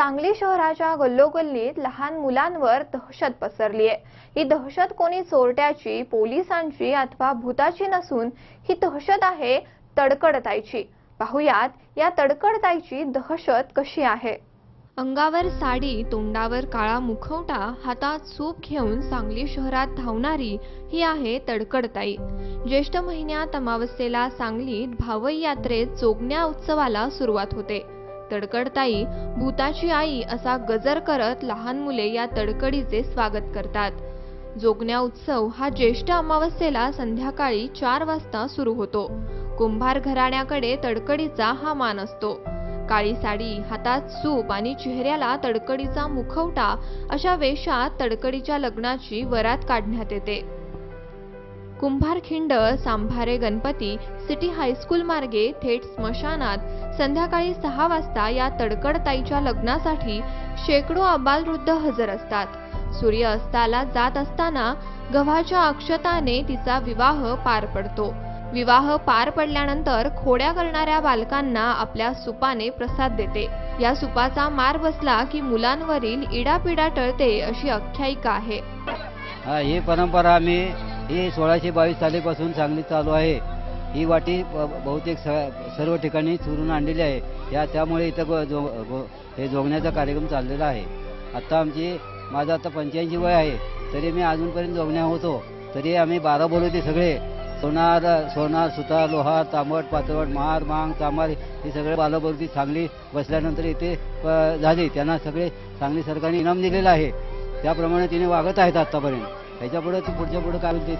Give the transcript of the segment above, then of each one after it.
सांगली शहराच्या गल्लोगल्लीत लहान मुलांवर दहशत पसरली आहे. ही दहशत कोणी चोरट्याची पोलिसांची अथवा भूताची नसून ही दहशत आहे तडकडताईची. पाहुयात या तडकडताईची दहशत कशी आहे? अंगावर साडी तोंडावर काळा मुखवटा हातात सूप घेऊन सांगली शहरात धावणारी ही आहे तडकडताई. ज्येष्ठ महिन्यात अमावस्येला सांगलीत भावई यात्रेत जोगण्या उत्सवाला सुरुवात होते. तडकडताई भूताची आई असा गजर करत लहान मुले या तडकडीचे स्वागत करतात. जोगण्या उत्सव हा ज्येष्ठ अमावस्येला संध्याकाळी चार वाजता सुरू होतो. कुंभार घराण्याकडे तडकडीचा हा मान असतो. काळी साडी हातात सूप आणि चेहऱ्याला तडकडीचा मुखवटा अशा वेशात तडकडीच्या लग्नाची वरात काढण्यात येते. Kumbharkhind Sambhare Ganpati city high school मार्गे थेट स्मशानात संध्याकाळी सहा वाजता या तडकडताईच्या लग्नासाठी शेकडो अबालवृद्ध हजर असतात. सूर्य अस्ताला जात असताना गव्हाच्या अक्षताने तिचा विवाह पार पडतो. विवाह पार पडल्यानंतर खोड्या करणाऱ्या बालकांना आपल्या सुपाने प्रसाद देते. या सुपाचा मार बसला की मुलांवरील इडापिडा टळते अशी आख्यायिका आहे. ही परंपरा आम्ही ही सोळाशे बावीस सालीपासून सांगली चालू आहे. ही वाटी ब- बहुतेक स- सर्व ठिकाणी चुरून आणलेली आहे. या त्यामुळे इथं गो- जो हे जोगण्याचा कार्यक्रम चाललेला आहे. आत्ता आमची माझं आता पंच्याऐंशी वय आहे. तरी मी अजूनपर्यंत जोगण्या होतो. तरी आम्ही बारा बोलवते सगळे. सोनार सोनार सुतार लोहार तांबट पातळ महार मांग चामार हे सगळे बालबोलती सांगली बसल्यानंतर इथे प- झाली. त्यांना सगळे चांगली सरकारने इनाम दिलेलं आहे. त्याप्रमाणे तिने वागत आहेत आत्तापर्यंत ह्याच्या पुढे ती पुढच्या पुढे काय होईल ते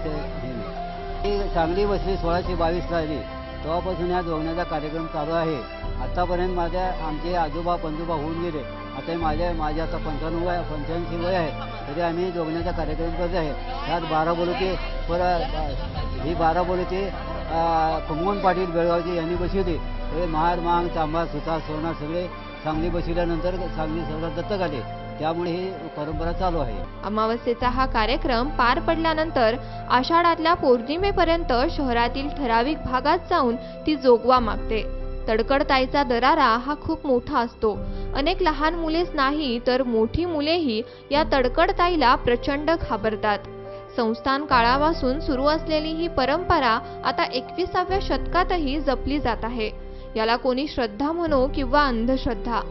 ती चांगली बसली सोळाशे बावीस राहिली तेव्हापासून या जोगण्याचा कार्यक्रम चालू आहे. आत्तापर्यंत माझ्या आमचे आजोबा पंजोबा होऊन गेले. आता हे माझ्या माझे आता पंचाण्णव वय पंच्याऐंशी वय आहे. तरी आम्ही जोगण्याचा कार्यक्रम करत आहे. त्यात बारा बोलते पर ही बारा बोलते कुमोन पाटील बेळगावचे यांनी बसवली. हे महार मांग चांभार सुतार सोनार सगळे सांगली बसविल्यानंतर चांगली सरकार दत्तक आले. त्यामुळे ही परंपरा चालू आहे. अमावस्येचा हा कार्यक्रम पार पडल्यानंतर आषाढातल्या पौर्णिमेपर्यंत शहरातील ठराविक भागात जाऊन ती जोगवा मागते. तडकडताईचा दरारा हा खूप मोठा असतो. अनेक लहान मुलेच नाही तर मोठी मुलेही या तडकडताईला प्रचंड घाबरतात. संस्थान काळापासून सुरू असलेली ही परंपरा आता एकविसाव्या शतकातही जपली जात आहे. याला कोणी श्रद्धा म्हणो किंवा अंधश्रद्धा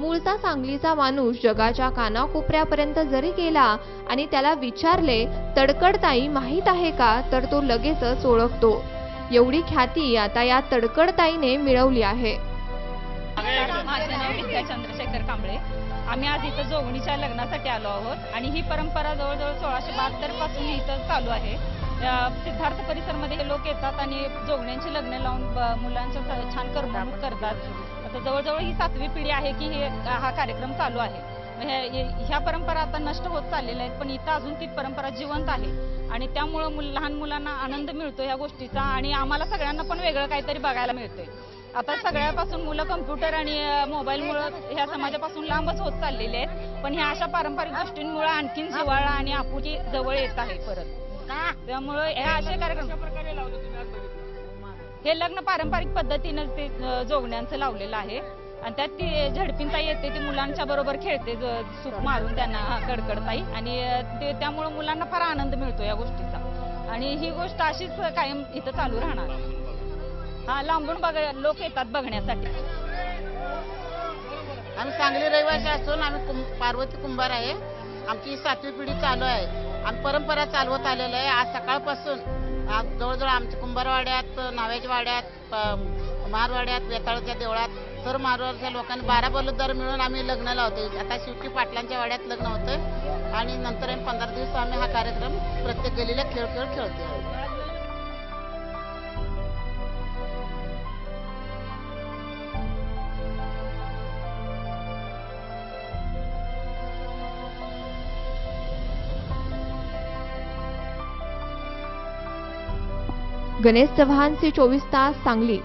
मूळचा सांगलीचा माणूस जगाच्या कानाकोपऱ्यापर्यंत जरी गेला आणि त्याला विचारले तडकडताई माहीत आहे का? तर तो लगेचच ओळखतो. एवढी ख्याती आता या तडकडताईने मिळवली आहे. माझे नाव विद्या चंद्रशेखर कांबळे. आम्ही आज इथं जोगणीच्या लग्नासाठी आलो आहोत आणि ही परंपरा जवळजवळ सोळाशे बहात्तरपासून इथं चालू आहे. सिद्धार्थ परिसरमध्ये हे लोक येतात आणि जोगण्यांची लग्न लावून मुलांचं मुलांच्या छान करमणूक करतात. आता जवळजवळ ही सातवी पिढी आहे की हे हा कार्यक्रम चालू आहे. मग ह्या परंपरा आता नष्ट होत चाललेल्या आहेत पण इथं अजून ती परंपरा जिवंत आहे. आणि त्यामुळं मुल लहान मुलांना आनंद मिळतो या गोष्टीचा आणि आम्हाला सगळ्यांना पण वेगळं काहीतरी बघायला मिळतंय. आता सगळ्यापासून मुलं कम्प्युटर आणि मोबाईलमुळं ह्या समाजापासून लांबच होत चाललेले आहेत. पण ह्या अशा पारंपरिक गोष्टींमुळे आणखीन जिवाळा आणि आपुकी जवळ येत आहे परत. त्यामुळं ह्या असे कार्यक्रम हे लग्न पारंपरिक पद्धतीनं ते जोगण्यांचं लावलेलं आहे. आणि त्यात ती झडपिंता येते ती मुलांच्या बरोबर खेळते ज- मारून त्यांना कडकडताई आणि ते त्यामुळं मुलांना फार आनंद मिळतो या गोष्टीचा. आणि ही गोष्ट अशीच कायम इथं चालू राहणार. हा लांबून बघ लोक येतात बघण्यासाठी. आम्ही सांगली रहिवासी असून आम्ही कुं- पार्वती कुंभार आहे. आमची सातवी पिढी चालू आहे. आम्ही परंपरा चालवत आलेलो आहे. आज सकाळपासून आज जवळजवळ आमच्या कुंभारवाड्यात नाव्याच्या वाड्यात प- वेताळच्या देवळात तर मारवाडच्या लोकांनी बारा बलुदार मिळून आम्ही लग्न लावते आता शिवटी पाटलांच्या वाड्यात लग्न होतं आणि नंतर आम्ही पंधरा दिवस आम्ही हा कार्यक्रम प्रत्येक गलीला खेळ खेळ खेळतो गणेश चव्हाण सी चोवीस तास सांगली.